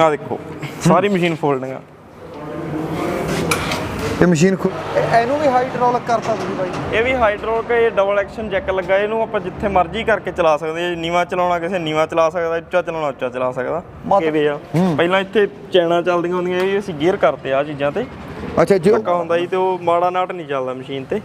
ਆ ਦੇਖੋ ਸਾਰੀ machine folding. ਆ ਇਹ ਮਸ਼ੀਨ ਖੁ- ਇਹ- ਇਹਨੂੰ ਵੀ ਹਾਈਡ੍ਰੋਲਿਕ ਕਰਤਾ ਤੁਸੀਂ ਬਾਈ। ਇਹ ਵੀ ਹਾਈਡ੍ਰੋਲਿਕ ਇਹ ਡਬਲ ਐਕਸ਼ਨ ਜੈਕ ਲੱਗਾ ਇਹਨੂੰ ਆਪਾਂ ਜਿੱਥੇ ਮਰਜ਼ੀ ਕਰਕੇ ਚਲਾ ਸਕਦੇ ਹਾਂ। ਨੀਵਾ ਚਲਾਉਣਾ ਕਿਸੇ ਨੀਵਾ ਚਲਾ ਸਕਦਾ ਉੱਚਾ ਚਲਾਉਣਾ ਉੱਚਾ ਚਲਾ ਸਕਦਾ। ਕਿਵੇਂ ਆ? ਪਹਿਲਾਂ ਇੱਥੇ ਚੈਨਾ ਚੱਲਦੀਆਂ ਹੁੰਦੀਆਂ ਇਹ ਅਸੀਂ ਗੇਅਰ ਕਰਤੇ ਆ ਚੀਜ਼ਾਂ ਤੇ। ਅੱਛਾ ਜੋ ਧੱਕਾ ਹੁੰਦਾ ਜੀ ਤੇ ਉਹ ਮਾੜਾ ਨਾਟ ਨਹੀਂ ਚੱਲਦਾ ਮਸ਼ੀਨ ਤੇ।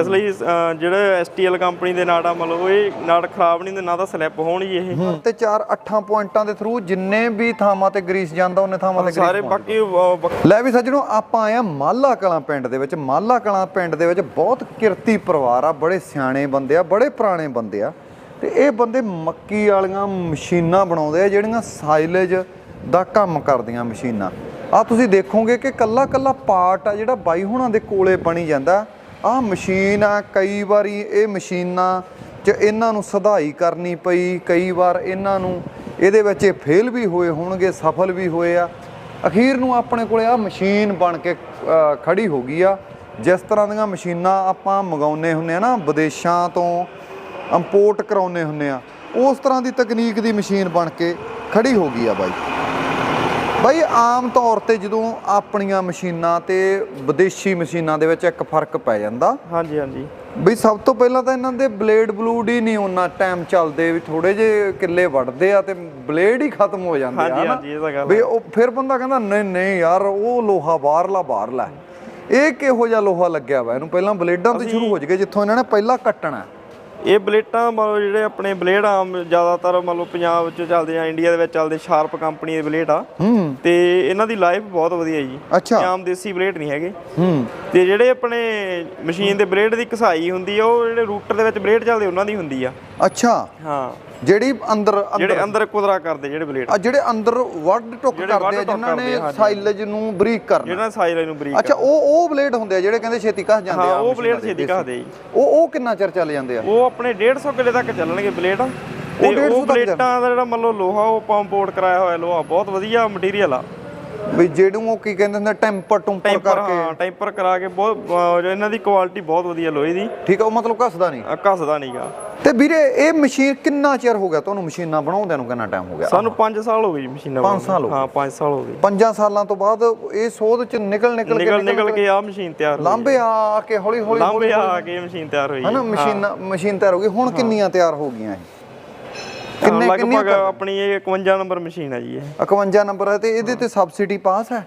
ਇਸ ਲਈ ਜਿਹੜੇ ਐਸਟੀਐਲ ਕੰਪਨੀ ਦੇ ਨਾਟ ਆ ਮਤਲਬ ਇਹ ਨਾਟ ਖਰਾਬ ਨਹੀਂ ਹੁੰਦੇ ਨਾ ਤਾਂ ਸਲਿੱਪ ਹੋਣ ਜੀ ਇਹ। ਤੇ ਚਾਰ 8 ਪੁਆਇੰਟਾਂ ਦੇ ਥਰੂ ਜਿੰਨੇ ਵੀ ਥਾਵਾਂ ਤੇ ਗਰੀਸ ਜਾਂਦਾ ਉਹਨੇ ਥਾਵਾਂ ਤੇ ਸਾਰੇ ਗਰੀਸ ਬਾਕੀ ਲੈ ਵੀ ਸੱਜਣੋ ਆਪਾਂ ਆਏ ਆ ਮਾਲਾ ਕਲਾਂ ਪਿੰਡ ਦੇ ਵਿੱਚ। ਮਾਲਾ ਕਲਾਂ ਪਿੰਡ ਦੇ ਵਿੱਚ ਬਹੁਤ ਕਿਰਤੀ ਪਰਿਵਾਰ ਆ ਬੜੇ ਸਿਆਣੇ ਬੰਦੇ ਆ ਬੜੇ ਪੁਰਾਣੇ ਬੰਦੇ ਆ। ਤੇ ਇਹ ਬੰਦੇ ਮੱਕੀ ਵਾਲੀਆਂ ਮਸ਼ੀਨਾਂ ਬਣਾਉਂਦੇ ਆ ਜਿਹੜੀਆਂ ਸਾਈਲੇਜ ਦਾ ਕੰਮ ਕਰਦੀਆਂ ਮਸ਼ੀਨਾਂ। ਆ ਤੁਸੀਂ ਦੇਖੋਗੇ ਕਿ ਕੱਲਾ ਕੱਲਾ ਪਾਰਟ ਆ ਜਿਹੜਾ ਬਾਈ ਹੁਣਾਂ ਦੇ ਕੋਲੇ ਬਣੀ ਜਾਂਦਾ। ਆ ਮਸ਼ੀਨ ਆ ਕਈ ਵਾਰੀ ਇਹ ਮਸ਼ੀਨਾਂ 'ਚ ਇਹਨਾਂ ਨੂੰ ਸਧਾਈ ਕਰਨੀ ਪਈ ਕਈ ਵਾਰ ਇਹਨਾਂ ਨੂੰ ਇਹਦੇ ਵਿੱਚ ਇਹ ਫੇਲ ਵੀ ਹੋਏ ਹੋਣਗੇ ਸਫਲ ਵੀ ਹੋਏ ਆ। ਅਖੀਰ ਨੂੰ ਆਪਣੇ ਕੋਲੇ ਆ ਮਸ਼ੀਨ ਬਣ ਕੇ ਅ, ਖੜੀ ਹੋ ਗਈ ਆ। ਜਿਸ ਤਰ੍ਹਾਂ ਦੀਆਂ ਮਸ਼ੀਨਾਂ ਆਪਾਂ ਮੰਗਾਉਨੇ ਹੁੰਨੇ ਆ ਨਾ ਵਿਦੇਸ਼ਾਂ ਤੋਂ ਇੰਪੋਰਟ ਕਰਾਉਨੇ ਹੁੰਨੇ ਆ ਉਸ ਤਰ੍ਹਾਂ ਦੀ ਤਕਨੀਕ ਦੀ ਮਸ਼ੀਨ ਬਣ ਕੇ ਖੜੀ ਹੋ ਗਈ ਆ ਬਾਈ। ਬਾਈ ਆਮ ਤੌਰ ਤੇ ਜਦੋਂ ਆਪਣੀਆਂ ਮਸ਼ੀਨਾਂ ਤੇ ਵਿਦੇਸ਼ੀ ਮਸ਼ੀਨਾਂ ਦੇ ਵਿੱਚ ਇੱਕ ਫ਼ਰਕ ਪੈ ਜਾਂਦਾ। ਹਾਂਜੀ ਹਾਂਜੀ। ਬਈ ਸਭ ਤੋਂ ਪਹਿਲਾਂ ਤਾਂ ਇਹਨਾਂ ਦੇ ਬਲੇਡ ਬਲੂਡ ਹੀ ਨਹੀਂ ਉਹਨਾਂ ਟਾਈਮ ਚੱਲਦੇ ਵੀ ਥੋੜੇ ਜੇ ਕਿੱਲੇ ਵੱਢਦੇ ਆ ਤੇ ਬਲੇਡ ਹੀ ਖਤਮ ਹੋ ਜਾਂਦੇ ਆ ਹਾਂਜੀ? ਹਾਂਜੀ, ਇਹ ਤਾਂ ਗੱਲ ਵੀ ਉਹ ਫਿਰ ਬੰਦਾ ਕਹਿੰਦਾ ਨਹੀਂ ਨਹੀਂ ਯਾਰ ਉਹ ਲੋਹਾ ਬਾਹਰਲਾ ਬਾਹਰਲਾ ਇਹ ਕਿਹੋ ਜਿਹਾ ਲੋਹਾ ਲੱਗਿਆ ਵਾ? ਇਹਨੂੰ ਪਹਿਲਾਂ ਬਲੇਡਾਂ ਤੋਂ ਸ਼ੁਰੂ ਹੋ ਜਗੇ ਜਿੱਥੋਂ ਇਹਨਾਂ ਨੇ ਪਹਿਲਾਂ ਕੱਟਣਾ ਇਹ ਬਲੇਟਾਂ ਮਤਲਬ ਜਿਹੜੇ ਆਪਣੇ ਬਲੇਡ ਆਮ ਜ਼ਿਆਦਾਤਰ ਮੰਨ ਲਓ ਪੰਜਾਬ ਵਿੱਚ ਚੱਲਦੇ ਆ ਇੰਡੀਆ ਦੇ ਵਿੱਚ ਚੱਲਦੇ ਸ਼ਾਰਪ ਕੰਪਨੀ ਦੇ ਬਲੇਡ ਆ। ਤੇ ਇਹਨਾਂ ਦੀ ਲਾਈਫ ਬਹੁਤ ਵਧੀਆ ਜੀ। ਅੱਛਾ। ਆਮ ਦੇਸੀ ਬਲੇਡ ਨਹੀਂ ਹੈਗੇ। ਤੇ ਜਿਹੜੇ ਆਪਣੇ ਮਸ਼ੀਨ ਦੇ ਬਲੇਡ ਦੀ ਘਸਾਈ ਹੁੰਦੀ ਆ ਉਹ ਜਿਹੜੇ ਰੂਟਰ ਦੇ ਵਿੱਚ ਬਲੇਡ ਚੱਲਦੇ ਉਹਨਾਂ ਦੀ ਹੁੰਦੀ ਆ। ਅੱਛਾ। ਹਾਂ। ਜਿਹੜੀ ਅੰਦਰ ਜਿਹੜੇ ਅੰਦਰ ਕੁਦਰਾ ਕਰਦੇ ਜਿਹੜੇ ਬਲੇਡ ਆ ਜਿਹੜੇ ਅੰਦਰ ਵੱਢ ਟੁੱਕ ਕਰਦੇ ਆ ਜਿਨ੍ਹਾਂ ਨੇ। ਸਾਈਲੇਜ ਨੂੰ ਬਰੀਕ ਕਰਨਾ। ਜਿਹੜਾ ਸਾਈਲ ਨੂੰ ਬਰੀਕ ਅੱਛਾ ਉਹ ਉਹ ਬਲੇਡ ਹੁੰਦੇ ਆ ਜਿਹੜੇ ਕਹਿੰਦੇ ਛੇਤੀ ਘਸ ਜਾਂਦੇ ਆ ਹਾਂ ਉਹ ਬਲੇਡ ਛੇਤੀ। ਘਸਦੇ ਜੀ। ਉਹ ਉਹ ਕਿੰਨਾ ਚਿਰ ਚੱਲ ਜਾਂਦੇ ਆ? ਉਹ ਆਪਣੇ 150 ਕਿਲੇ ਤੱਕ ਚੱਲਣਗੇ ਬਲੇਡ। ਤੇ 150 ਉਹ ਬਲੇਟਾਂ ਦਾ ਜਿਹੜਾ ਮੰਨ ਲਓ ਲੋਹਾ ਉਹ ਪੰਪੋਰਟ ਕਰਾਇਆ ਹੋਇਆ ਲੋਹਾ ਬਹੁਤ ਵਧੀਆ ਮਟੀਰੀਅਲ ਆ। ਵੀ ਜਿਹੜੂ ਉਹ ਕੀ ਕਹਿੰਦੇ ਹੁੰਦੇ ਟੈਂਪਰ ਟੁੰਪਰ ਕਰਕੇ। ਹਾਂ ਟੈਂਪਰ ਕਰਾ ਕੇ ਬਹੁਤ ਜੋ ਇਹਨਾਂ ਦੀ ਕੁਆਲਿਟੀ ਬਹੁਤ ਵਧੀਆ ਲੋਹੇ ਦੀ। ਠੀਕ ਆ ਉਹ ਮਤਲਬ ਘਸਦਾ ਨਹੀਂ। ਘਸਦਾ ਨਹੀਂਗਾ ਤੇ ਵੀਰੇ ਇਹ ਮਸ਼ੀਨ ਕਿੰਨਾ ਚਿਰ ਹੋ ਗਿਆ? ਤੁਹਾਨੂੰ ਮਸ਼ੀਨਾਂ ਬਣਾਉਂਦਿਆਂ ਨੂੰ ਕਿੰਨਾ ਟਾਈਮ ਹੋ ਗਿਆ? ਸਾਨੂੰ 5 ਸਾਲ ਹੋ ਗਏ ਮਸ਼ੀਨਾਂ ਪੰਜ ਬਣਾਉਂਦੇ। ਸਾਲ ਹੋ ਹਾਂ 5 ਸਾਲ ਹੋ ਗਏ। ਪੰਜਾਂ ਸਾਲਾਂ ਤੋਂ ਬਾਅਦ ਇਹ ਸੋਧ ਚ ਨਿਕਲ ਨਿਕਲ ਕੇ ਨਿਕਲ ਨਿਕਲ ਕੇ ਆ ਮਸ਼ੀਨ ਤਿਆਰ ਹੋਈ ਲਾਂਬੇ ਆ ਕੇ ਹੌਲੀ ਹੌਲੀ ਲਾਂਬੇ ਆ ਕੇ ਮਸ਼ੀਨ ਤਿਆਰ ਹੋਈ ਹਨਾ ਮਸ਼ੀਨ ਮਸ਼ੀਨ ਤਿਆਰ ਹੋ ਗਈ। ਹੁਣ ਕਿੰਨੀਆਂ ਤਿਆਰ ਹੋ ਗਈਆਂ ਇਹ? ਕਿੰਨੇ ਕਿੰਨੇ ਲਗਭਗ ਆਪਣੀ ਇਹ 51 ਨੰਬਰ ਮਸ਼ੀਨ ਹੈ ਜੀ ਇਹ। 51 ਨੰਬਰ ਹੈ ਤੇ ਇਹਦੇ ਤੇ ਸਬਸਿਡੀ ਪਾਸ ਹੈ?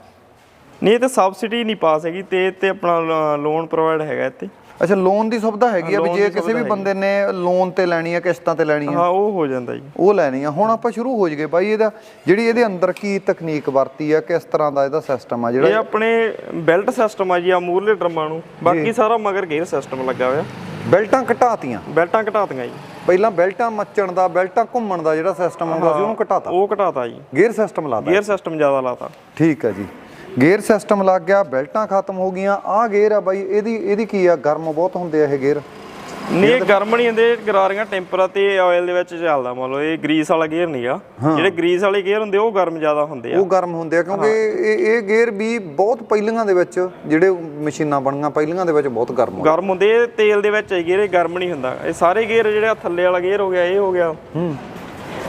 ਨਹੀਂ ਇਹ ਤੇ ਸਬਸਿਡੀ ਨਹੀਂ ਪਾਸ ਹੈਗੀ ਤੇ ਇਹ ਤੇ ਆਪਣਾ ਲੋਨ ਪ੍ਰੋਵਾਈਡ ਹੈਗਾ ਇੱਥੇ। ਅੱਛਾ ਲੋਨ ਦੀ ਸੁਵਿਧਾ ਹੈਗੀ ਆ ਵੀ ਜੇ ਕਿਸੇ ਵੀ ਬੰਦੇ ਨੇ ਲੋਨ ਤੇ ਲੈਣੀ ਆ ਕਿਸ਼ਤਾਂ ਤੇ ਲੈਣੀ ਆ ਹਾਂ ਉਹ ਹੋ ਜਾਂਦਾ ਜੀ। ਉਹ ਲੈਣੀ ਆ। ਹੁਣ ਆਪਾਂ ਸ਼ੁਰੂ ਹੋ ਜਗੇ ਬਾਈ ਇਹਦਾ ਜਿਹੜੀ ਇਹਦੇ ਅੰਦਰ ਕੀ ਤਕਨੀਕ ਵਰਤੀ ਆ ਕਿਸ ਤਰ੍ਹਾਂ ਦਾ ਇਹਦਾ ਸਿਸਟਮ ਆ ਇਹ ਜਿਹੜਾ ਆਪਣੇ ਬੈਲਟ ਸਿਸਟਮ ਆ ਜੀ ਆ ਮੂਰਲੇ ਡਰਮਾਂ ਨੂੰ। ਬਾਕੀ ਸਾਰਾ ਮਗਰ ਗੇਅਰ ਸਿਸਟਮ ਲੱਗਾ ਹੋਇਆ। ਬੈਲਟਾਂ ਘਟਾਤੀਆਂ। ਬੈਲਟਾਂ ਘਟਾਤੀਆਂ ਜੀ। ਪਹਿਲਾਂ ਬੈਲਟਾਂ ਮੱਚਣ ਦਾ ਬੈਲਟਾਂ ਘੁੰਮਣ ਦਾ ਜਿਹੜਾ ਸਿਸਟਮ ਹੁੰਦਾ ਸੀ ਉਹਨੂੰ ਘਟਾਤਾ। ਉਹ ਘਟਾਤਾ ਜੀ। ਗੇਅਰ ਸਿਸਟਮ ਲਾਤਾ। ਗੇਅਰ ਸਿਸਟਮ ਜ਼ਿਆਦਾ ਲਾਤਾ। ਠੀਕ ਹੈ ਜੀ। ਗੇਅਰ ਸਿਸਟਮ ਲੱਗ ਗਿਆ ਬੈਲਟਾਂ ਖਤਮ ਹੋ ਗਈਆਂ। ਆਹ ਗੇਅਰ ਆ ਬਾਈ ਇਹਦੀ ਇਹਦੀ ਕੀ ਆ? ਗਰਮ ਬਹੁਤ ਹੁੰਦੇ ਆ ਇਹ ਗੇਅਰ। ਨਹੀਂ ਇਹ ਗਰਮ ਨਹੀਂ ਹੁੰਦੇ ਗਰਾਰੀਆਂ ਟੈਂਪਰਾ ਤੇ ਆਇਲ ਦੇ ਵਿੱਚ ਚੱਲਦਾ ਮੰਨ ਲਓ ਇਹ ਗਰੀਸ ਵਾਲਾ ਗੇਅਰ ਨਹੀਂਗਾ ਜਿਹੜੇ ਗਰੀਸ ਵਾਲੇ ਗੇਅਰ ਹੁੰਦੇ ਉਹ ਗਰਮ ਜ਼ਿਆਦਾ ਹੁੰਦੇ ਆ। ਉਹ ਗਰਮ ਹੁੰਦੇ ਆ ਕਿਉਂਕਿ ਇਹ ਇਹ ਗੇਅਰ ਵੀ ਬਹੁਤ ਪਹਿਲੀਆਂ ਦੇ ਵਿੱਚ ਜਿਹੜੇ ਮਸ਼ੀਨਾਂ ਬਣੀਆਂ ਪਹਿਲੀਆਂ ਦੇ ਵਿੱਚ ਬਹੁਤ ਗਰਮ ਹੁੰਦੇ ਗਰਮ ਹੁੰਦੇ ਇਹ ਤੇਲ ਦੇ ਵਿੱਚ ਗੇਅਰ ਇਹ ਗਰਮ ਨਹੀਂ ਹੁੰਦਾ। ਇਹ ਸਾਰੇ ਗੇਅਰ ਜਿਹੜੇ ਆ ਥੱਲੇ ਵਾਲਾ ਗੇਅਰ ਹੋ ਗਿਆ ਇਹ ਹੋ ਗਿਆ। ਹੂੰ।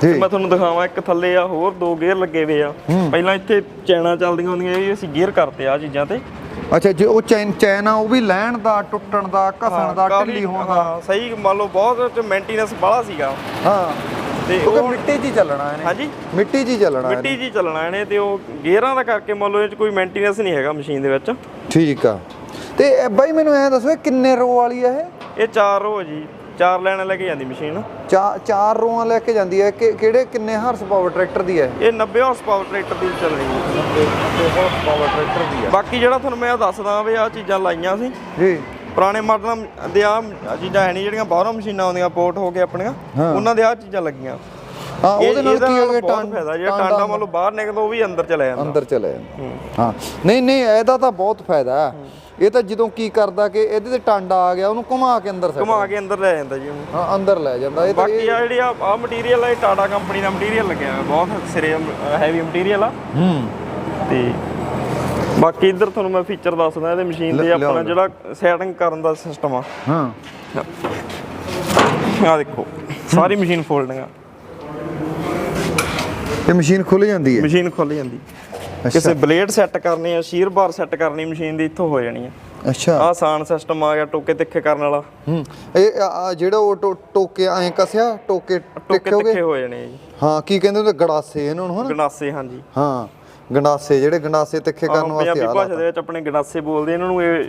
ਤੇ ਮੈਂ ਤੁਹਾਨੂੰ ਦਿਖਾਵਾਂ ਇੱਕ ਥੱਲੇ ਆ ਹੋਰ ਦੋ ਗੇਅਰ ਲੱਗੇ ਹੋਏ ਆ। ਪਹਿਲਾਂ ਇੱਥੇ ਚੈਨਾ ਚੱਲਦੀਆਂ ਹੁੰਦੀਆਂ ਇਹ ਅਸੀਂ ਗੇਅਰ ਕਰਤੇ ਆ ਚੀਜ਼ਾਂ ਤੇ। ਅੱਛਾ ਜੇ ਉਹ ਚੈਨ ਚੈਨ ਆ ਉਹ ਵੀ ਲੈਣ ਦਾ ਟੁੱਟਣ ਦਾ ਘਸਣ ਦਾ ਕਾਫੀ- ਢਿੱਲੀ ਹੋਣ ਦਾ। ਹਾਂ ਸਹੀ ਮੰਨ ਲਓ ਬਹੁਤ ਮੇਨਟੇਨੈਂਸ ਬਾਹਲਾ ਸੀਗਾ। ਹਾਂ। ਤੇ ਕਿਉਂਕਿ ਉਹ ਮਿੱਟੀ 'ਚ ਹੀ ਚੱਲਣਾ ਇਹਨੇ। ਹਾਂਜੀ? ਮਿੱਟੀ 'ਚ ਹੀ ਚੱਲਣਾ ਇਹਨੇ। ਮਿੱਟੀ 'ਚ ਹੀ ਚੱਲਣਾ ਇਹਨੇ ਤੇ ਉਹ ਗੇਅਰਾਂ ਦਾ ਕਰਕੇ ਮੰਨ ਲਓ ਇਹ 'ਚ ਕੋਈ ਮੇਨਟੇਨੈਂਸ ਨਹੀਂ ਹੈਗਾ ਮਸ਼ੀਨ ਦੇ ਵਿੱਚ। ਠੀਕ ਆ। ਤੇ ਇਹ ਬਾਈ ਮੈਨੂੰ ਐ ਦੱਸੋ ਇਹ ਕਿੰਨੇ ਰੋ ਵਾਲੀ ਆ ਇਹ? ਇਹ ਚਾਰ ਰੋ ਜੀ। ਚਾਰ ਲੈਣ ਲੈ ਕੇ ਜਾਂਦੀ ਮਸ਼ੀਨ। ਚਾਰ ਰੋਆਂ ਲੈ ਕੇ ਜਾਂਦੀ ਹੈ। ਕਿ ਕਿਹੜੇ ਕਿੰਨੇ ਹਾਰਸ ਪਾਵਰ ਟਰੈਕਟਰ ਦੀ ਹੈ? ਇਹ 90 ਹਾਰਸ ਪਾਵਰ ਟਰੈਕਟਰ ਦੀ ਚੱਲ ਰਹੀ ਹੈ। ਹਾਰਸ ਪਾਵਰ ਟਰੈਕਟਰ ਦੀ ਬਾਕੀ ਜਿਹੜਾ ਤੁਹਾਨੂੰ ਮੈਂ ਦੱਸਦਾ ਵੀ ਆ ਚੀਜ਼ਾਂ ਲਾਈਆਂ ਸੀ। ਜੀ। ਪੁਰਾਣੇ ਮਾਡਲਾਂ ਦੇ ਆ ਚੀਜ਼ਾਂ ਹੈ ਨਹੀਂ ਜਿਹੜੀਆਂ ਬਾਹਰੋਂ ਮਸ਼ੀਨਾਂ ਆਉਂਦੀਆਂ ਪੋਰਟ ਹੋ ਕੇ ਆਪਣੀਆਂ। ਉਹਨਾਂ ਦੇ ਆ ਚੀਜ਼ਾਂ ਲੱਗੀਆਂ। ਹਾਂ ਉਹਦੇ ਨਾਲ ਕੀ ਹੈ ਕਿ ਬਹੁਤ ਫਾਇਦਾ ਜਿਹੜਾ ਟਾਂਡਾ ਮੰਨ ਲਓ ਬਾਹਰ ਨਿਕਲਦਾ ਉਹ ਵੀ ਅੰਦਰ ਚਲਾ ਜਾਂਦਾ। ਅੰਦਰ ਚਲੇ ਜਾਂਦਾ। ਹਾਂ। ਨਹੀਂ ਨਹੀਂ ਇਹਦਾ ਤਾਂ ਬਹੁਤ ਫਾਇਦਾ ਹੈ। ਇਹ ਤਾਂ ਜਦੋਂ ਕੀ ਕਰਦਾ ਕਿ ਇਹਦੇ ਤੇ ਟਾਂਡਾ ਆ ਗਿਆ ਉਹਨੂੰ ਘੁਮਾ ਕੇ ਅੰਦਰ ਸੱਟ ਘੁਮਾ ਕੇ ਅੰਦਰ ਲੈ ਜਾਂਦਾ ਜੀ ਉਹਨੂੰ। ਹਾਂ ਅੰਦਰ ਲੈ ਜਾਂਦਾ। ਇਹ ਤਾਂ ਬਾਕੀ ਆ ਜਿਹੜੀ ਆ ਆ ਮਟੀਰੀਅਲ ਆ ਇਹ ਟਾਟਾ ਕੰਪਨੀ ਦਾ ਮਟੀਰੀਅਲ ਲੱਗਿਆ ਹੋਇਆ ਬਹੁਤ ਸਿਰੇ ਹੈਵੀ ਮਟੀਰੀਅਲ ਆ। ਹੂੰ। ਤੇ ਬਾਕੀ ਇੱਧਰ ਤੁਹਾਨੂੰ ਮੈਂ ਫੀਚਰ ਦੱਸਦਾ ਇਹਦੇ ਮਸ਼ੀਨ ਦੇ ਆਪਣਾ ਜਿਹੜਾ ਸੈਟਿੰਗ ਕਰਨ ਦਾ ਸਿਸਟਮ ਆ। ਹਾਂ। ਆ ਦੇਖੋ ਸਾਰੀ ਮਸ਼ੀਨ ਫੋਲਡਿੰਗ ਆ। ਇਹ ਮਸ਼ੀਨ ਖੁੱਲ ਜਾਂਦੀ ਹੈ? ਮਸ਼ੀਨ ਖੁੱਲ ਜਾਂਦੀ। ਕਿਸੇ ਬਲੇਡ ਸੈੱਟ ਕਰਨੀ ਆ ਸ਼ੀਰ ਬਾਰ ਸੈੱਟ ਕਰਨੀ ਮਸ਼ੀਨ ਦੀ ਇੱਥੋਂ ਹੋ ਜਾਣੀ ਆ। ਅੱਛਾ। ਆਹ ਆਸਾਨ ਸਿਸਟਮ ਆ ਗਿਆ ਟੋਕੇ ਤਿੱਖੇ ਕਰਨ ਵਾਲਾ। ਹੂੰ। ਇਹ ਆ- ਆ ਜਿਹੜਾ ਉਹ ਟੋਕੇ ਐਂ ਕਸਿਆ ਟੋਕੇ ਟਿੱਕੇ ਹੋ ਤਿੱਖੇ ਗਏ ਹੋ ਜਾਣੇ ਆ ਜੀ। ਹਾਂ ਕੀ ਕਹਿੰਦੇ ਹੁੰਦੇ ਗੜਾਸੇ ਇਹਨਾਂ ਨੂੰ ਹਨਾ? ਗੰਡਾਸੇ ਹਾਂਜੀ। ਹਾਂ ਗੰਡਾਸੇ ਜਿਹੜੇ ਗੰਡਾਸੇ ਤਿੱਖੇ ਕਰਨ ਵਾਸਤੇ ਪੰਜਾਬੀ ਆ ਭਾਸ਼ਾ ਦੇ ਵਿੱਚ ਆਪਣੇ ਗੰਡਾਸੇ ਬੋਲਦੇ ਇਹਨਾਂ ਨੂੰ ਇਹ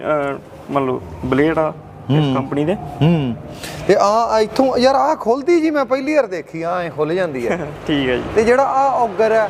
ਮੰਨ ਲਓ ਬਲੇਡ ਆ ਇਸ ਕੰਪਨੀ ਦੇ। ਹੂੰ। ਤੇ ਆ ਇੱਥੋਂ ਯਾਰ ਆ ਖੁੱਲਦੀ ਜੀ ਮੈਂ ਪਹਿਲੀ ਵਾਰ ਦੇਖੀ ਆ ਐ ਖੁੱਲ ਜਾਂਦੀ ਹੈ। ਠੀਕ ਹੈ ਜੀ। ਤੇ ਜਿਹੜਾ ਆ ਔਗਰ ਹੈ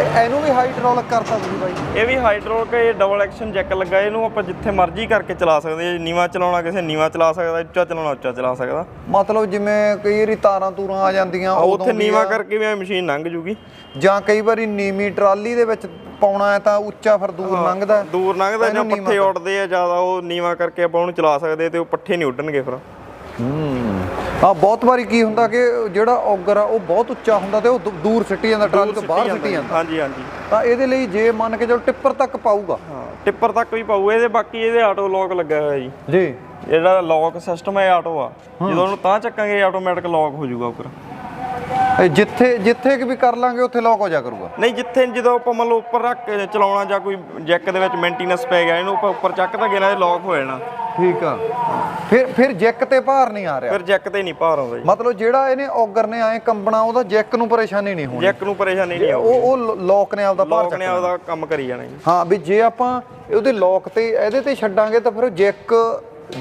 ਇਹਨੂੰ ਵੀ ਹਾਈਡ੍ਰੋਲਿਕ ਕਰਤਾ ਤੁਸੀਂ ਬਾਈ। ਇਹ ਵੀ ਹਾਈਡ੍ਰੋਲਿਕ ਇਹ ਡਬਲ ਐਕਸ਼ਨ ਜੈਕ ਲੱਗਾ ਇਹਨੂੰ ਆਪਾਂ ਜਿੱਥੇ ਮਰਜ਼ੀ ਕਰਕੇ ਚਲਾ ਸਕਦੇ ਹਾਂ। ਨੀਵਾ ਚਲਾਉਣਾ ਕਿਸੇ ਨੀਵਾ ਚਲਾ ਸਕਦਾ ਉੱਚਾ ਚਲਾਉਣਾ ਉੱਚਾ ਚਲਾ ਸਕਦਾ। ਮਤਲਬ ਜਿਵੇਂ ਕਈ ਵਾਰੀ ਤਾਰਾਂ ਤੂਰਾਂ ਆ ਜਾਂਦੀਆਂ ਉੱਥੇ ਨੀਵਾ। ਕਰਕੇ ਵੀ ਇਹ ਮਸ਼ੀਨ ਲੰਘ ਜੂਗੀ। ਜਾਂ ਕਈ ਵਾਰੀ ਨੀਵੀਂ ਟਰਾਲੀ ਦੇ ਵਿੱਚ ਪਾਉਣਾ ਹੈ ਤਾਂ ਉੱਚਾ ਫਿਰ ਦੂਰ ਲੰਘਦਾ। ਦੂਰ ਲੰਘਦਾ ਜਾਂ ਪੱਠੇ ਉੱਡਦੇ ਆ ਜ਼ਿਆਦਾ ਉਹ ਨੀਵਾ ਕਰਕੇ ਆਪਾਂ ਉਹਨੂੰ ਚਲਾ ਸਕਦੇ ਤੇ ਉਹ ਪੱਠੇ ਨਹੀਂ ਉੱਡਣਗੇ ਫਿਰ। ਹੂੰ। ਆ ਬਹੁਤ ਵਾਰੀ ਕੀ ਹੁੰਦਾ ਕਿ ਜਿਹੜਾ ਔਗਰ ਆ ਉਹ ਬਹੁਤ ਉੱਚਾ ਹੁੰਦਾ ਤੇ ਉਹ ਦੂ- ਦੂਰ ਸਿੱਟੀ ਜਾਂਦਾ ਟਰਾਲੀ ਤੋਂ ਬਾਹਰ ਸਿੱਟੀ ਜਾਂਦਾ। ਹਾਂਜੀ ਹਾਂਜੀ। ਤਾਂ ਇਹਦੇ ਲਈ ਜੇ ਮੰਨ ਕੇ ਚਲੋ ਟਿੱਪਰ ਤੱਕ ਪਾਊਗਾ। ਹਾਂ ਟਿੱਪਰ ਤੱਕ ਵੀ ਪਾਊ ਇਹਦੇ ਬਾਕੀ ਇਹਦੇ ਆਟੋ ਲੌਕ ਲੱਗਾ ਹੋਇਆ ਜੀ। ਜੀ। ਜਿਹੜਾ ਲੌਕ ਸਿਸਟਮ ਹੈ ਆਟੋ ਆ। ਜਦੋਂ ਉਹਨੂੰ ਤਾਂ ਚੱਕਾਂਗੇ ਆਟੋਮੈਟਿਕ ਲੌਕ ਹੋ ਜਾਊਗਾ ਉੱਪਰ। ਇਹ ਜਿੱਥੇ ਜਿੱਥੇ ਕਿ ਵੀ ਕਰ ਲਾਂਗੇ ਉੱਥੇ ਲੌਕ ਹੋ ਜਾ ਕਰੂਗਾ। ਨਹੀਂ ਜਿੱਥੇ ਜਦੋਂ ਆਪਾਂ ਮੰਨ ਲਓ ਉੱਪਰ ਰੱਖ ਕੇ ਚਲਾਉਣਾ ਜਾਂ ਕੋਈ ਜੈਕ ਦੇ ਵਿੱਚ ਮੇਨਟੇਨੈਂਸ ਪੈ ਗਿਆ ਇਹਨੂੰ ਆਪਾਂ ਉੱਪਰ ਚੱਕ ਤਾਂ ਗਿਆ ਇਹ ਲੌਕ ਹੋ ਜਾਣਾ। ਠੀਕ ਆ। ਫਿਰ ਫਿਰ ਜੈਕ ਤੇ ਭਾਰ ਨਹੀਂ ਆ ਰਿਹਾ। ਫਿਰ ਜੈਕ ਤੇ ਨਹੀਂ ਭਾਰ ਆਉਂਦਾ ਜੀ। ਮਤਲਬ ਜਿਹੜਾ ਇਹਨੇ ਔਗਰ ਨੇ ਐ ਕੰਬਣਾ ਉਹਦਾ ਜੈਕ ਨੂੰ ਪਰੇਸ਼ਾਨੀ ਨਹੀਂ ਹੋਣੀ। ਜੈਕ ਨੂੰ ਪਰੇਸ਼ਾਨੀ ਨਹੀਂ ਆਉਂਦੀ ਉਹ ਉਹ ਲੋਕ ਨੇ ਆਪਦਾ ਭਾਰ ਲੌਕ ਨੇ ਚੱਕਣਾ ਆਪਦਾ ਕੰਮ ਕਰੀ ਜਾਣਾ ਜੀ। ਹਾਂ ਵੀ ਜੇ ਆਪਾਂ ਉਹਦੇ ਲੋਕ ਤੇ ਇਹਦੇ ਤੇ ਛੱਡਾਂਗੇ ਤਾਂ ਫਿਰ ਜੈਕ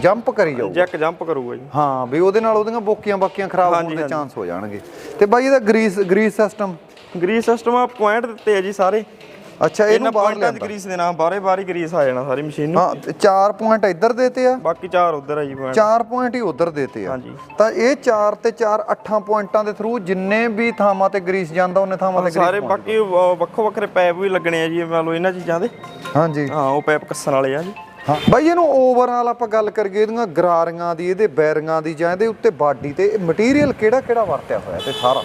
ਜੰਪ ਕਰੀ ਜਾਊ ਜੈਕ ਜੰਪ ਕਰੂਗਾ ਜੀ। ਹਾਂ ਵੀ ਉਹਦੇ ਨਾਲ ਉਹਦੀਆਂ ਬੋਕੀਆਂ ਬਾਕੀਆਂ ਖਰਾਬ ਹੋਣ ਦੇ ਚਾਂਸ ਹੋ ਜਾਣਗੇ। ਤੇ ਬਾਈ ਇਹਦਾ grease grease system grease system ਆ ਪੁਆਇੰਟ ਦਿੱਤੇ ਆ ਜੀ ਸਾਰੇ। ਅੱਛਾ ਇਹਨਾਂ ਬਾਹਰ ਲਿਆਂਦਾ। ਗਰੀਸ ਦੇ ਨਾਮ ਬਾਰੇ ਬਾਰੀ ਗਰੀਸ ਆ ਜਾਣਾ ਸਾਰੀ ਮਸ਼ੀਨ ਨੂੰ। ਹਾਂ ਤੇ ਚਾਰ ਪੁਆਇੰਟ ਇੱਧਰ ਦੇਤੇ ਆ। ਬਾਕੀ ਚਾਰ ਉਧਰ ਆ ਜੀ ਪੁਆਇੰਟ। ਚਾਰ ਪੁਆਇੰਟ ਹੀ ਉਧਰ ਦੇਤੇ ਆ। ਹਾਂਜੀ। ਤਾਂ ਇਹ ਚਾਰ ਤੇ ਚਾਰ ਅੱਠਾਂ ਪੁਆਇੰਟਾਂ ਦੇ ਥਰੂ ਜਿੰਨੇ ਵੀ ਥਾਵਾਂ ਤੇ ਗਰੀਸ ਜਾਂਦਾ ਉਹਨੇ ਥਾਵਾਂ ਤੇ ਸਾਰੇ ਬਾਕੀ ਵੱਖੋ ਵੱਖਰੇ ਪੈਪ ਵੀ ਲੱਗਣੇ ਆ ਜੀ ਮੰਨ ਲਓ ਇਹਨਾਂ ਚੀਜ਼ਾਂ ਦੇ। ਹਾਂਜੀ। ਹਾਂ ਉਹ ਪੈਪ ਕੱਸਣ ਵਾਲੇ ਆ ਜੀ। ਹਾਂ ਬਾਈ ਇਹਨੂੰ ਓਵਰਆਲ ਆਪਾਂ ਗੱਲ ਕਰੀਏ ਇਹਦੀਆਂ ਗਰਾਰੀਆਂ ਦੀ ਇਹਦੇ ਬੈਰਿੰਗਾਂ ਦੀ ਜਾਂ ਇਹਦੇ ਉੱਤੇ ਬਾਡੀ ਤੇ ਮਟੀਰੀਅਲ ਕਿਹੜਾ ਕਿਹੜਾ ਵਰਤਿਆ ਹੋਇਆ ਤੇ ਸਾਰਾ?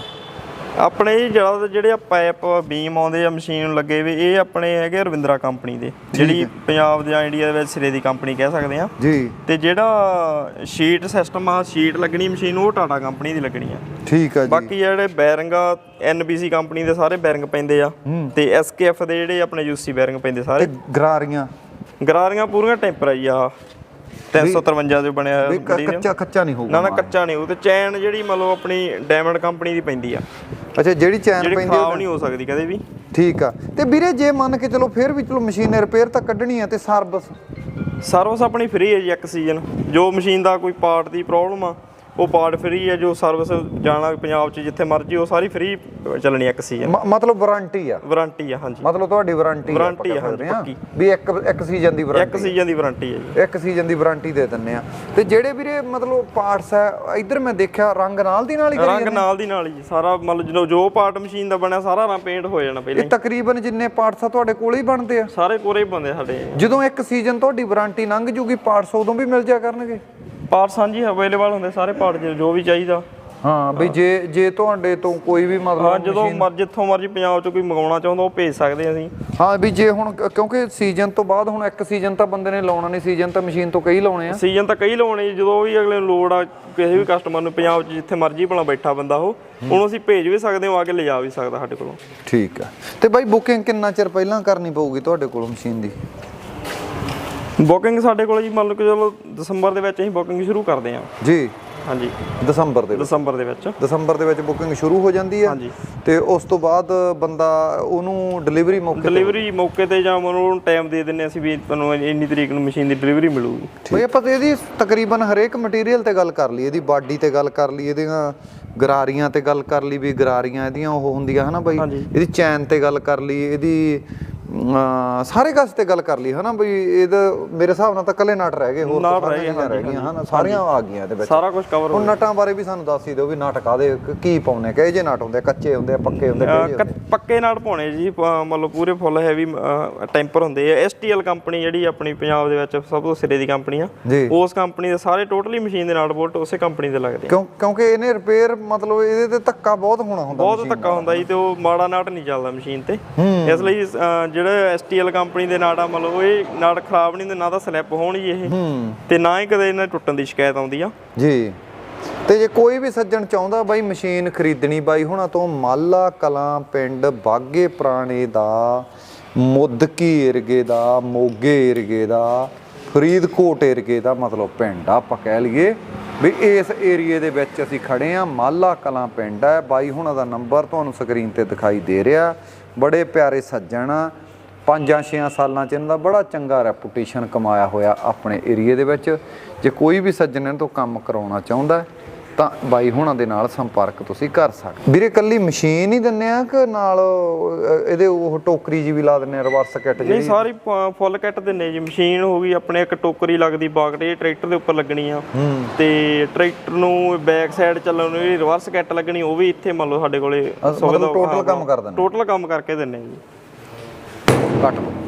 ਆਪਣੇ ਜੀ ਜਿਹੜੇ ਆ ਪਾਈਪ ਬੀਮ ਆਉਂਦੇ ਆ ਮਸ਼ੀਨ ਲੱਗੇ ਵੀ ਇਹ ਆਪਣੇ ਹੈਗੇ ਰਵਿੰਦਰਾ ਕੰਪਨੀ ਦੇ ਜਿਹੜੀ ਪੰਜਾਬ ਦੇ ਇੰਡੀਆ ਦੇ ਵਿੱਚ ਸਿਰੇ ਦੀ ਕੰਪਨੀ ਕਹਿ ਸਕਦੇ ਆ ਜੀ। ਤੇ ਜਿਹੜਾ ਸ਼ੀਟ ਸਿਸਟਮ ਆ ਸ਼ੀਟ ਲੱਗਣੀ ਮਸ਼ੀਨ ਉਹ ਟਾਟਾ ਕੰਪਨੀ ਦੀ ਲੱਗਣੀ ਆ। ਠੀਕ ਆ ਜੀ। ਬਾਕੀ ਜਿਹੜੇ ਬੈਰਿੰਗ ਆ ਐਨਬੀਸੀ ਕੰਪਨੀ ਦੇ ਸਾਰੇ ਬੈਰਿੰਗ ਪੈਂਦੇ ਆ। ਤੇ ਐਸਕੇਐਫ ਦੇ ਜਿਹੜੇ ਆਪਣੇ ਯੂਸੀ ਬੈਰਿੰਗ ਪੈਂਦੇ ਸਾਰੇ। ਗਰਾਰੀਆਂ। ਗਰਾਰੀਆਂ ਪੂਰੀਆਂ ਟੈਂਪਰ ਆ ਜੀ ਆ। 353 ਦੇ ਬਣਿਆ ਵੀ ਹੋਇਆ ਕ- material। ਕੱਚਾ ਕੱਚਾ ਨਹੀਂ ਹੋਊਗਾ ਨਾ ਨਾ ਕੱਚਾ ਨਹੀਂ ਉਹ ਤੇ ਚੈਨ ਜਿਹੜੀ ਮੰਨ ਲਓ ਆਪਣੀ ਡਾਇਮੰਡ ਕੰਪਨੀ ਦੀ ਪੈਂਦੀ ਆ। ਅੱਛਾ ਜਿਹੜੀ ਚੈਨ ਜਿਹੜੀ ਪੈਂਦੀ ਖਰਾਬ ਉਹ ਨਹੀਂ ਹੋ ਸਕਦੀ ਕਦੇ ਵੀ। ਠੀਕ ਆ। ਤੇ ਵੀਰੇ ਜੇ ਮੰਨ ਕੇ ਚਲੋ ਫਿਰ ਵੀ ਚਲੋ ਮਸ਼ੀਨ ਰਿਪੇਅਰ ਤਾਂ ਕੱਢਣੀ ਆ ਤੇ ਸਰਵਿਸ ਸਰਵਿਸ ਆਪਣੀ ਫ੍ਰੀ ਹੈ ਜੀ ਇੱਕ ਸੀਜ਼ਨ ਜੋ ਮਸ਼ੀਨ ਦਾ ਕੋਈ ਪਾਰਟ ਦੀ ਪ੍ਰੋਬਲਮ ਆ ਉਹ ਪਾਰਟ ਫ੍ਰੀ ਹੈ ਜੋ ਸਰਵਿਸ ਜਾਣਾ ਪੰਜਾਬ 'ਚ ਜਿੱਥੇ ਮਰਜ਼ੀ ਉਹ ਸਾਰੀ ਫ੍ਰੀ ਚੱਲਣੀ ਇੱਕ ਸੀਜ਼ਨ ਮਤਲਬ ਵਾਰੰਟੀ ਆ। ਵਾਰੰਟੀ ਆ ਹਾਂਜੀ। ਮਤਲਬ ਤੁਹਾਡੀ ਵਾਰੰਟੀ ਕਹਿ ਆ, ਪੱਕੀ। ਵੀ ਇੱਕ ਇੱਕ ਸੀਜ਼ਨ ਦੀ ਇੱਕ ਵਾਰੰਟੀ ਸੀਜ਼ਨ ਦੀ ਵਾਰੰਟੀ ਹੈ ਜੀ। ਇੱਕ ਸੀਜ਼ਨ ਦੀ ਵਾਰੰਟੀ ਦੇ ਦਿੰਨੇ ਆ। ਤੇ ਜਿਹੜੇ ਵੀਰੇ ਮਤਲਬ ਪਾਰਟਸ ਆ ਇੱਧਰ ਮੈਂ ਦੇਖਿਆ ਰੰਗ ਨਾਲ ਦੀ ਨਾਲ ਹੀ ਕਰੀ ਰੰਗ ਨਾਲ ਦੀ ਨਾਲ ਹੀ ਸਾਰਾ ਮਤਲਬ ਜਦੋਂ ਜੋ ਪਾਰਟ ਮਸ਼ੀਨ ਦਾ ਬਣਿਆ ਸਾਰਾ ਰੰਗ ਪੇਂਟ ਹੋ ਜਾਣਾ ਪਹਿਲਾਂ ਇਹ ਹੀ। ਤਕਰੀਬਨ ਜਿੰਨੇ ਪਾਰਟਸ ਆ ਤੁਹਾਡੇ ਕੋਲੇ ਹੀ ਬਣਦੇ ਆ? ਸਾਰੇ ਕੋਰੇ ਬੰਦੇ ਸਾਡੇ। ਜਦੋਂ ਇੱਕ ਸੀਜ਼ਨ ਤੁਹਾਡੀ ਵਾਰੰਟੀ ਲੰਘ ਜੂਗੀ ਪਾਰਟਸ ਉਦੋਂ ਵੀ ਮਿਲ ਜਾ ਕਰਨਗੇ। ਪਾਰਟਸ ਹਾਂਜੀ ਅਵੇਲੇਬਲ ਹੁੰਦੇ ਸਾਰੇ ਪਾਰਟ ਜੋ ਵੀ ਚਾਹੀਦਾ। ਹਾਂ ਵੀ ਜੇ ਜੇ ਤੁਹਾਡੇ ਤੋਂ ਕੋਈ ਵੀ ਹਾਂ ਮਤਲਬ ਜਦੋਂ ਮਰ ਜਿੱਥੋਂ ਮਰਜ਼ੀ ਪੰਜਾਬ 'ਚ ਕੋਈ ਮੰਗਾਉਣਾ ਚਾਹੁੰਦਾ ਉਹ ਭੇਜ ਸਕਦੇ ਹਾਂ ਅਸੀਂ। ਹਾਂ ਵੀ ਜੇ ਹੁਣ ਕਿਉਂਕਿ ਸੀਜ਼ਨ ਤੋਂ ਬਾਅਦ ਹੁਣ ਇੱਕ ਸੀਜ਼ਨ ਤਾਂ ਬੰਦੇ ਨੇ ਲਾਉਣਾ ਨਹੀਂ ਸੀਜ਼ਨ ਤਾਂ ਮਸ਼ੀਨ ਤੋਂ ਕਈ ਲਾਉਣੇ ਆ। ਸੀਜ਼ਨ ਤਾਂ ਕਈ ਲਾਉਣੇ ਜਦੋਂ ਵੀ ਅਗਲੇ ਨੂੰ ਲੋੜ ਆ ਕਿਸੇ ਵੀ ਕਸਟਮਰ ਨੂੰ ਪੰਜਾਬ 'ਚ ਜਿੱਥੇ ਮਰਜ਼ੀ ਭਲਾ ਬੈਠਾ ਬੰਦਾ ਉਹ ਉਹਨੂੰ ਅਸੀਂ ਭੇਜ ਵੀ ਸਕਦੇ ਹਾਂ ਆ ਕੇ ਲਿਜਾ ਵੀ ਸਕਦਾ ਸਾਡੇ ਕੋਲੋਂ। ਠੀਕ ਆ। ਤੇ ਬਾਈ ਬੁਕਿੰਗ ਕਿੰਨਾ ਚਿਰ ਪਹਿਲਾਂ ਕਰਨੀ ਪਊਗੀ ਤੁਹਾਡੇ ਕੋਲ ਮਸ਼ੀਨ ਦੀ? ਬੁਕਿੰਗ ਸਾਡੇ ਕੋਲ ਜੀ ਮੰਨ ਲਓ ਕਿ ਚਲੋ ਦਸੰਬਰ ਦੇ ਵਿੱਚ ਅਸੀਂ ਬੁਕਿੰਗ ਸ਼ੁਰੂ ਕਰਦੇ ਹਾਂ। ਜੀ। ਹਾਂਜੀ। ਦਸੰਬਰ ਦੇ ਵਿੱਚ। ਦਸੰਬਰ ਦੇ ਵਿੱਚ। ਦਸੰਬਰ ਦੇ ਵਿੱਚ ਬੁਕਿੰਗ ਸ਼ੁਰੂ ਹੋ ਜਾਂਦੀ ਹੈ। ਹਾਂਜੀ। ਤੇ ਉਸ ਤੋਂ ਬਾਅਦ ਬੰਦਾ ਉਹਨੂੰ ਡਿਲੀਵਰੀ ਮੌਕੇ ਡਿਲੀਵਰੀ ਮੌਕੇ ਤੇ ਜਾਂ ਉਹਨੂੰ ਟਾਈਮ ਦੇ ਦਿੰਨੇ ਅਸੀਂ ਵੀ ਤੁਹਾਨੂੰ ਇੰਨੀ ਤਰੀਕ ਨੂੰ ਮਸ਼ੀਨ ਦੀ ਡਿਲੀਵਰੀ ਮਿਲੂਗੀ। ਬਈ ਆਪਾਂ ਤੇ ਇਹਦੀ ਤਕਰੀਬਨ ਹਰੇਕ ਮਟੀਰੀਅਲ ਤੇ ਗੱਲ ਕਰ ਲਈ ਇਹਦੀ ਬਾਡੀ ਤੇ ਗੱਲ ਕਰ ਲਈ ਇਹਦੀਆਂ ਗਰਾਰੀਆਂ ਤੇ ਗੱਲ ਕਰ ਲਈ ਵੀ ਗਰਾਰੀਆਂ ਇਹਦੀਆਂ ਉਹ ਹੁੰਦੀਆਂ ਹਨਾ ਬਈ। ਇਹਦੀ ਚੈਨ ਤੇ ਗੱਲ ਕਰ ਲਈ ਇਹਦੀ ਸਾਰੇ ਕਾਸ ਤੇ ਗੱਲ ਕਰ ਲਈ ਹਨਾ ਬਈ ਇਹਦਾ ਮੇਰੇ ਹਿਸਾਬ ਨਾਲ ਤਾਂ ਕੱਲੇ ਨਟ ਰਹਿ ਗਏ ਹੋਰ ਨਟ ਰਹਿ ਗਏ, ਹਨਾ ਸਾਰੀਆਂ ਆ ਗਈਆਂ ਇਹਦੇ ਵਿੱਚ। ਸਾਰਾ ਕੁਝ ਕਵਰ ਹੋ ਹੁਣ ਨਟਾਂ ਬਾਰੇ ਵੀ ਸਾਨੂੰ ਦੱਸ ਹੀ ਦਿਓ ਵੀ ਨਟ ਕਾਦੇ ਕੀ ਪਾਉਣੇ ਕਹੇ ਜੇ ਨਟ ਹੁੰਦੇ ਕੱਚੇ ਹੁੰਦੇ ਪੱਕੇ ਹੁੰਦੇ? ਪੱਕੇ ਨਾਲ ਪਾਉਣੇ ਜੀ ਲਓ ਪੂਰੇ ਫੁੱਲ ਹੈਵੀ ਟੈਂਪਰ ਹੁੰਦੇ ਆ। ਐਸਟੀਐਲ ਕੰਪਨੀ ਜਿਹੜੀ ਆਪਣੀ ਪੰਜਾਬ ਦੇ ਵਿੱਚ ਸਭ ਤੋਂ ਸਿਰੇ ਦੀ ਕੰਪਨੀ ਆ ਉਸ ਕੰਪਨੀ ਦੇ ਸਾਰੇ ਟੋਟਲੀ ਮਸ਼ੀਨ ਦੇ ਨਾਲ ਬੋਲਟ ਉਸੇ ਕੰਪਨੀ ਦੇ ਲੱਗਦੇ ਆ। ਕਿਉਂਕਿ ਇਹਨੇ ਰਿਪੇਅਰ ਮਤਲਬ ਇਹਦੇ ਤੇ ਧੱਕਾ ਬਹੁਤ ਹੋਣਾ ਹੁੰਦਾ ਬਹੁਤ ਧੱਕਾ ਹੁੰਦਾ ਜੀ ਤੇ ਉਹ ਮਾੜਾ ਨਾਟ ਨਹੀਂ ਚੱਲਦਾ ਮਸ਼ੀਨ ਤੇ। ਇਸ ਲਈ ਜਿਹੜਾ ਐਸਟੀਐਲ ਕੰਪਨੀ ਦੇ ਨਾਟ ਆ ਮਤਲਬ ਇਹ ਨਾਟ ਖਰਾਬ ਨਹੀਂ ਹੁੰਦੇ ਨਾ ਤਾਂ ਸਲਿੱਪ ਹੋਣ ਜੀ ਇਹ ਤੇ ਨਾ ਹੀ ਕਦੇ ਇਹਨਾਂ ਟੁੱਟਣ ਦੀ ਸ਼ਿਕਾਇਤ ਆਉਂਦੀ ਆ। ਜੀ। ਤੇ ਜੇ ਕੋਈ ਵੀ ਸੱਜਣ ਚਾਹੁੰਦਾ ਬਾਈ ਮਸ਼ੀਨ ਖਰੀਦਣੀ ਬਾਈ ਹੁਣਾਂ ਤੋਂ ਮਾਲਾ ਕਲਾਂ ਪਿੰਡ ਬਾਗੇ ਪੁਰਾਣੇ ਦਾ ਮੁੱਦਕੀ ਏਰਗੇ ਦਾ ਮੋਗੇ ਏਰਗੇ ਦਾ ਫਰੀਦਕੋਟ ਏਰਗੇ ਦਾ ਮਤਲਬ ਪਿੰਡ ਆ ਆਪਾਂ ਕਹਿ ਲਈਏ ਵੀ ਇਸ ਏਰੀਏ ਦੇ ਵਿੱਚ ਅਸੀਂ ਖੜੇ ਆ ਮਾਲਾ ਕਲਾਂ ਪਿੰਡ ਹੈ ਬਾਈ ਹੁਣਾਂ ਦਾ ਨੰਬਰ ਤੁਹਾਨੂੰ ਸਕਰੀਨ ਤੇ ਦਿਖਾਈ ਦੇ ਰਿਹਾ। ਬੜੇ ਪਿਆਰੇ ਸੱਜਣ ਆ। ਪੰਜਾਂ ਛੇਆਂ ਸਾਲਾਂ ਚ ਇਹਨਾਂ ਦਾ ਬੜਾ ਚੰਗਾ ਰੈਪੂਟੇਸ਼ਨ ਕਮਾਇਆ ਹੋਇਆ ਆਪਣੇ ਏਰੀਏ ਦੇ ਵਿੱਚ। ਜੇ ਕੋਈ ਵੀ ਸੱਜਣ ਇਹਨਾਂ ਤੋਂ ਕੰਮ ਕਰਾਉਣਾ ਚਾਹੁੰਦਾ ਤਾਂ ਬਾਈ ਹੁਣਾਂ ਦੇ ਨਾਲ ਸੰਪਰਕ ਤੁਸੀਂ ਕਰ ਸਕਦੇ ਵੀਰੇ ਕੱਲੀ ਮਸ਼ੀਨ ਹੀ ਦਿੰਨੇ ਆ ਕਿ ਨਾਲ ਇਹਦੇ ਉਹ ਟੋਕਰੀ ਜੀ ਵੀ ਲਾ ਦਿੰਨੇ ਆ ਰਿਵਰਸ ਕਿੱਟ ਨਹੀਂ ਜਿਹੜੀ ਸਾਰੀ ਫੁੱਲ ਕਿੱਟ ਦਿੰਨੇ ਜੀ। ਮਸ਼ੀਨ ਹੋ ਗਈ ਆਪਣੇ ਇੱਕ ਟੋਕਰੀ ਲੱਗਦੀ ਬਾਗੜੇ ਟਰੈਕਟਰ ਦੇ ਉੱਪਰ ਲੱਗਣੀ ਆ। ਤੇ ਟਰੈਕਟਰ ਨੂੰ ਬੈਕ ਸਾਈਡ ਚੱਲਣ ਨੂੰ ਜਿਹੜੀ ਰਿਵਰਸ ਕਿੱਟ ਲੱਗਣੀ ਉਹ ਵੀ ਇੱਥੇ ਮੰਨ ਲਓ ਸਾਡੇ ਕੋਲੇ ਮਤਲਬ total ਕੰਮ ਕਰ ਦਿੰਦੇ? ਟੋਟਲ ਕੰਮ ਕਰਕੇ ਦਿੰਨੇ ਜੀ। ਕੱਟ ਲਓ